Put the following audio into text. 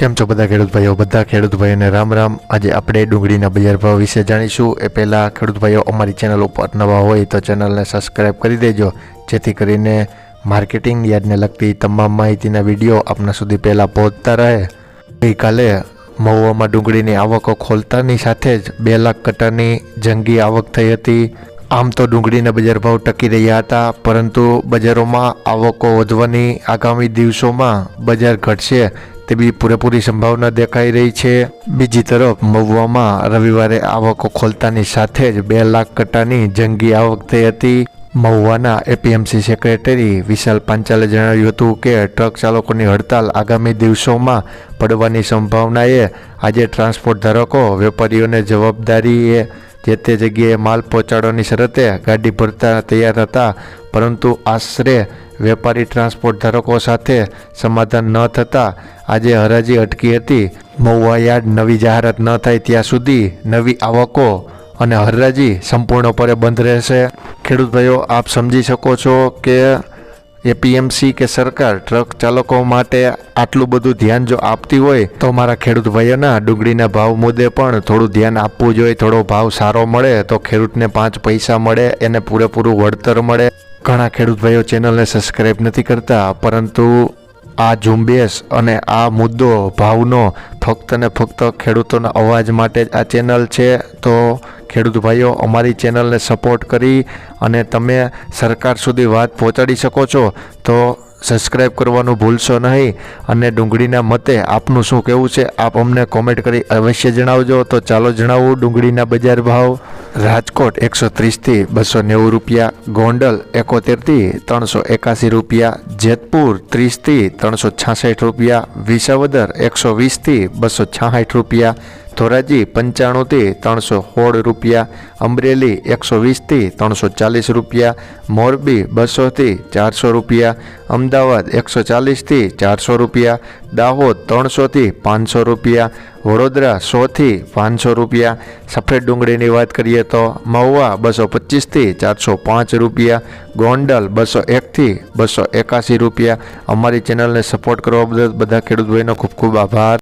કેમ છો બધા ખેડૂત ભાઈઓ બધા ખેડૂત ભાઈઓને રામ રામ. આજે આપણે ડુંગળીના બજાર ભાવ વિશે જાણીશું. એ પહેલાં ખેડૂત ભાઈઓ અમારી ચેનલ ઉપર નવા હોય તો ચેનલને સબસ્ક્રાઈબ કરી દેજો, જેથી કરીને માર્કેટિંગ યાર્ડને લગતી તમામ માહિતીના વીડિયો આપના સુધી પહેલાં પહોંચતા રહે. ગઈકાલે મહુવામાં ડુંગળીની આવકો ખોલતાની સાથે જ બે લાખ કટરની જંગી આવક થઈ હતી. આમ તો ડુંગળીના બજાર ભાવ ટકી રહ્યા હતા, પરંતુ બજારોમાં આવકો વધવાની આગામી દિવસોમાં બજાર ઘટશે. તેવી પૂરેપૂરી સંભાવના દેખાઈ રહી છે. બીજી તરફ, મહુવામાં રવિવારે આવકો ખોલતાની સાથે જ બે લાખ કટાની જંગી આવક થઈ હતી. મહુવાના એપીએમસી સેક્રેટરી વિશાલ પાંચાલે જણાવ્યું હતું કે, ટ્રક ચાલકોની હડતાલ આગામી દિવસોમાં પડવાની સંભાવનાએ આજે ટ્રાન્સપોર્ટ ધારકો, વેપારીઓને જવાબદારીએ જે તે જગ્યાએ માલ પહોંચાડવાની શરતે ગાડી ભરતા તૈયાર હતા. પરંતુ આશરે વેપારી ટ્રાન્સપોર્ટ ધારકો સાથે સમાધાન ન થતાં આજે હરાજી અટકી હતી. મહુવા યાર્ડ નવી જાહેરાત ન થાય ત્યાં સુધી નવી આવકો અને હરાજી સંપૂર્ણપણે બંધ રહેશે. ખેડૂત ભાઈઓ, આપ સમજી શકો છો કે એપીએમસી કે સરકાર ટ્રક ચાલકો માટે આટલું બધું ધ્યાન જો આપતી હોય તો મારા ખેડૂત ભાઈઓના ડુંગળીના ભાવ મુદ્દે પણ થોડું ધ્યાન આપવું જોઈએ. થોડો ભાવ સારો મળે તો ખેડૂતને પાંચ પૈસા મળે, એને પૂરેપૂરું વળતર મળે. ઘણા ખેડૂત ભાઈઓ ચેનલને સબસ્ક્રાઈબ નથી કરતા, પરંતુ આ ઝુંબેશ અને આ મુદ્દો, ભાવનો ફક્ત ને ફક્ત ખેડૂતોના અવાજ માટે જ આ ચેનલ છે. તો ખેડૂત ભાઈઓ, અમારી ચેનલને સપોર્ટ કરી અને તમે સરકાર સુધી વાત પહોંચાડી શકો છો, તો સબસ્ક્રાઈબ કરવાનું ભૂલશો નહીં. અને ડુંગળીના મતે આપનું શું કહેવું છે, આપ અમને કોમેન્ટ કરી અવશ્ય જણાવજો. તો ચાલો જણાવું ડુંગળીના બજાર ભાવ. રાજકોટ એકસો ત્રીસથી બસો નેવું રૂપિયા, ગોંડલ એકોતેરથી ત્રણસો એકાસી રૂપિયા, જેતપુર ત્રીસથી ત્રણસો છાસઠ રૂપિયા, વિસાવદર એકસો વીસથી બસો છાસઠ રૂપિયા, ધોરાજી પંચાણુંથી ત્રણસો સોળ રૂપિયા, અમરેલી એકસો વીસથી ત્રણસો ચાલીસ રૂપિયા, મોરબી બસોથી ચારસો રૂપિયા, અમદાવાદ એકસો ચાલીસથી ચારસો રૂપિયા, દાહોદ ત્રણસોથી પાંચસો રૂપિયા, વડોદરા સોથી પાંચસો રૂપિયા. સફેદ ડુંગળીની વાત કરીએ તો મહુવા બસો પચીસથી ચારસો પાંચ રૂપિયા, ગોંડલ બસો એકથી બસો એકાસી રૂપિયા. અમારી ચેનલને સપોર્ટ કરવા બદલ બધા ખેડૂત ભાઈનો ખૂબ ખૂબ આભાર.